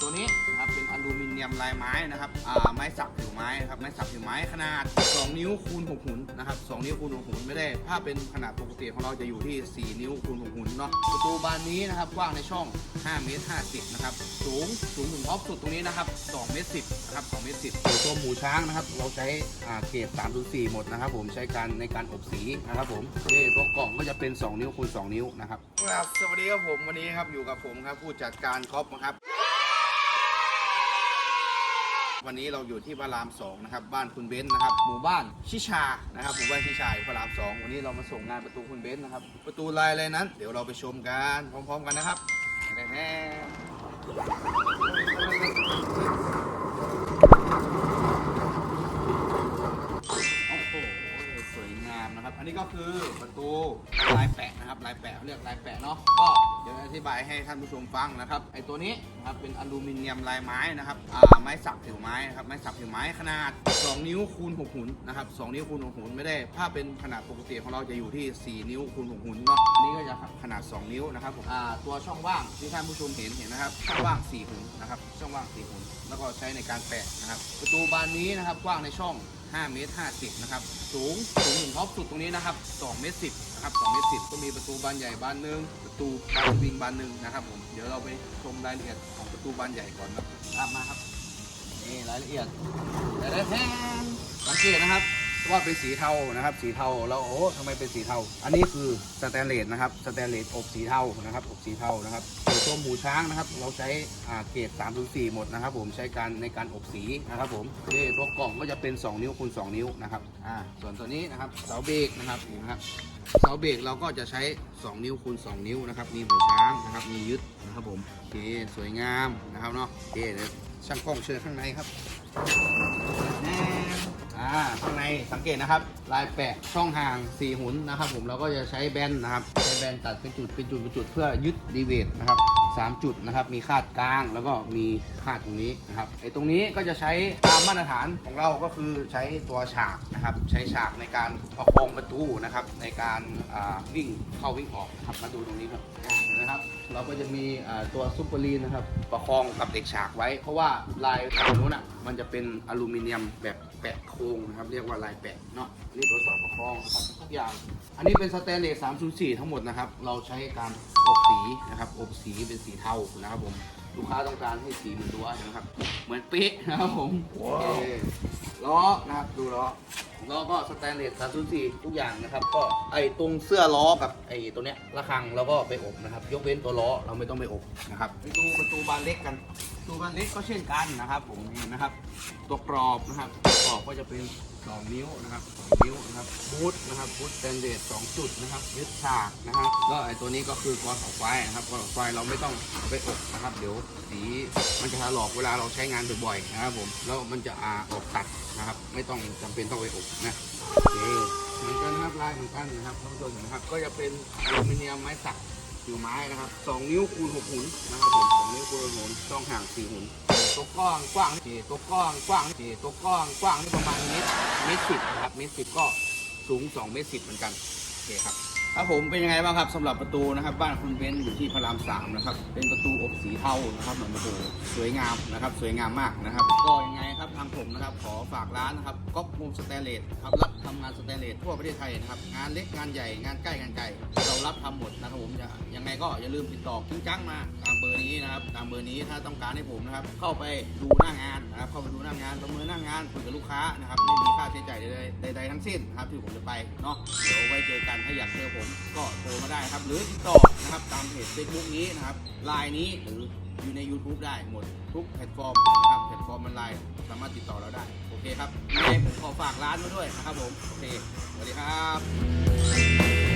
ตัวนี้นะครับเป็นอลูมิเนียมลายไม้นะครับอ่าไม้สักผิวไม้นะครับไม้สักผิวไม้ขนาด 2 นิ้วคูณ6หุ่นนะครับ2นิ้วคูณ6หุ่นไม่ได้ถ้าเป็นขนาดปกติของเราจะอยู่ที่ 4 นิ้วคูณ6หุ่นเนาะประตูบานนี้นะครับกว้างในช่อง 5 เมตร 50 นะครับสูงสูงถึงท็อปสุดตรงนี้นะครับ2เมตร 10 นะครับ2เมตร 10ตัวหมูช้างนะครับเราใช้เกรด304 หมดนะครับผมใช้การในการอบสีนะครับผมโอเคตัวกล่องก็จะเป็น 2 นิ้วคูณ2นิ้วนะครับครับสวัสดีครับผมวันนี้ครับอยู่กับผมครับผู้จัดการครอปนะครับ วันนี้เราอยู่ที่พระรามสองนะครับบ้านคุณเบนซ์นะครับหมู่บ้านชิชานะครับหมู่บ้านชิชาอยู่พระรามสองวันนี้เรามาส่งงานประตูคุณเบนซ์นะครับประตูลายอะไรนั้น เดี๋ยวเราไปชมกันพร้อม ๆ กันนะครับแน่ นะครับ อันนี้ก็คือประตูลายแปะนะครับ ลายแปะเขาเรียกลายแปะเนาะ ก็เดี๋ยวอธิบายให้ท่านผู้ชมฟังนะครับ ไอตัวนี้นะครับเป็นอลูมิเนียมลายไม้นะครับอ่าไม้สักผิวไม้นะครับ ไม้สักผิวไม้ขนาด 2 นิ้วคูณ6หุ่นนะครับ2นิ้วคูณ6หุ่นไม่ได้ ถ้าเป็นขนาดปกติของเราจะอยู่ที่ 4 นิ้วคูณ6หุ่นเนาะ อันนี้ก็จะขนาด 2 นิ้วนะครับผมอ่าตัวช่องว่างที่ท่านผู้ชมเห็นเห็นนะครับ ช่องว่าง4หุ่นนะครับ ช่องว่าง4หุ่นแล้วก็ใช้ในการแปะนะครับ ประตูบานนี้นะครับกว้างในช่อง 5เมตร50นะครับสูงสูงถึงท็อปสุดตรงนี้นะครับ2เมตร10นะครับ2เมตร10ก็มีประตูบานใหญ่บานหนึ่งประตูบานวิงบานหนึ่งนะครับผมเดี๋ยวเราไปชมรายละเอียดของประตูบานใหญ่ก่อนนะตามมาครับนี่รายละเอียดแต่แท้สังเกตนะครับ ว่าเป็นสีเทานะครับ สีเทาแล้วโอ้ทำไมเป็นสีเทา อันนี้คือสแตนเลสนะครับสแตนเลสอบสีเทานะครับอบสีเทานะครับส่วนตัวหมูช้างนะครับ เราใช้อ่าเกรด304หมดนะครับ ผมใช้การในการอบสีนะครับ ผมโอเตัวกล่องก็จะเป็น 2 นิ้วคูณ2นิ้วนะครับอ่าส่วนตัวนี้นะครับเสาเบรกนะครับนี่นะครับเสาเบรกเราก็จะใช้ 2 นิ้วคูณ2นิ้วนะครับมีหัวช้างนะครับมียึดนะครับผมโอเคสวยงามนะครับเนาะโอเคเดี๋ยช่างกล้องเชิญข้างในครับ อ่าข้างในสังเกตนะครับ ลายแปะช่องห่าง 4 หุนนะครับ ผมเราก็จะใช้แบนนะครับใช้แบนตัดเป็นจุดเป็นจุดเป็นจุดเพื่อยึดดีเวทนะครับ3 จุดนะครับ มีคาดกลางแล้วก็มีคาดตรงนี้นะครับไอ้ตรงนี้ก็จะใช้ตามมาตรฐานของเราก็คือใช้ตัวฉากนะครับ ใช้ฉากในการประคองประตูนะครับ ในการวิ่งเข้าวิ่งออกนะครับมาดูตรงนี้ครับอ่าเห็ นะครับ เราก็จะมีตัวซุปเปอร์ลีนนะครับ ประคองกับเด็กฉากไว้ เพราะว่าลายตรงนู้นอะมันจะเป็นอลูมิเนียมแบบแปะโครงนะครับ เรียกว่าลายแปะเนาะนี่ตัวสอดประคองนะครับทุกอย่าง อันนี้เป็นสแตนเลส304 ทั้งหมดนะครับ เราใช้การอบสีนะครับ อบสีเป็นสีเทานะครับผม ลูกค้าต้องการให้สีเหมือนตัวนะครับ เหมือนเป๊ะนะครับผมโอเคล้อนะครับดูล้อล้อก็สแตนเลส304ทุกอย่างนะครับ ก็ไอตรงเสื้อล้อกับไอตัวเนี้ยระฆังเราก็ไปอบนะครับ ยกเว้นตัวล้อเราไม่ต้องไปอบนะครับไปดูประตูบานเล็กกัน ประตูบานเล็กก็เช่นกันนะครับ ผมนี่นะครับ ตัวกรอบนะครับตัวกรอบก็จะเป็น 2 นิ้วนะครับ2นิ้วนะครับบูทนะครับบูทสแตนเลส2จุดนะครับยึดฉากนะครับก็ไอตัวนี้ก็คือกรอสออกไฟนะครับกรอสออกไฟเราไม่ต้องเอาไปอบนะครับ เดี๋ยวสีมันจะถลอกเวลาเราใช้งานบ่อยๆนะครับผมแล้วมันจะอาออกตัดนะครับ ไม่ต้องจำเป็นต้องไปอบนะโอเคเหมือนกันนะครับลายเหมือนกันนะครับท่านผู้ชมนะครับ ก็จะเป็นอลูมิเนียมไม้สัก ผิวไม้นะครับ2นิ้วคูณ6หุ่นนะครับผม2นิ้วคูณหุ่นช่องห่าง4หุ่นตัวกล้องกว้างนี่ตัวกล้องกว้างนี่ตัวกล้องกว้างนี่ประมาณเมตรเมตรสิบนะครับเมตรสิบก็สูง2เมตรสิบเหมือนกันโอเคครับ ครับผมเป็นยังไงบ้างครับสำหรับประตูนะครับ บ้านคุณเบนซ์อยู่ที่พระรามสามนะครับ เป็นประตูอบสีเทานะครับเหมือนประตูสวยงามนะครับ สวยงามมากนะครับ ก็ยังไงครับทางผมนะครับ ขอฝากร้านนะครับก๊อปมุมสแตนเลสครับรับทำงานสแตนเลสทั่วประเทศไทยนะครับ งานเล็กงานใหญ่งานใกล้งานไกลเรารับทำหมดนะครับผมจะยังไงก็อย่าลืมติดต่อกิ้งจังมาตามเบอร์นี้นะครับ ตามเบอร์นี้ถ้าต้องการให้ผมนะครับ เข้าไปดูหน้างานนะครับ เข้าไปดูหน้างานประเมินหน้างานคุยกับลูกค้านะครับไม่มีค่าใช้จ่ายใดๆใดทั้งสิ้นครับที่ผมจะไปเนาะเดี๋ยวไว้เจอกันถ้าอยากเจอผม ก็โทรมาได้ครับ หรือติดต่อนะครับตามเพจเฟซบุ๊กนี้นะครับไลน์นี้หรืออยู่ใน YouTube ได้หมดทุกแพลตฟอร์มนะครับแพลตฟอร์มมันไลน์สามารถติดต่อเราได้ โอเคครับยังไงผมขอฝากร้านมาด้วยนะครับผม โอเค สวัสดีครับ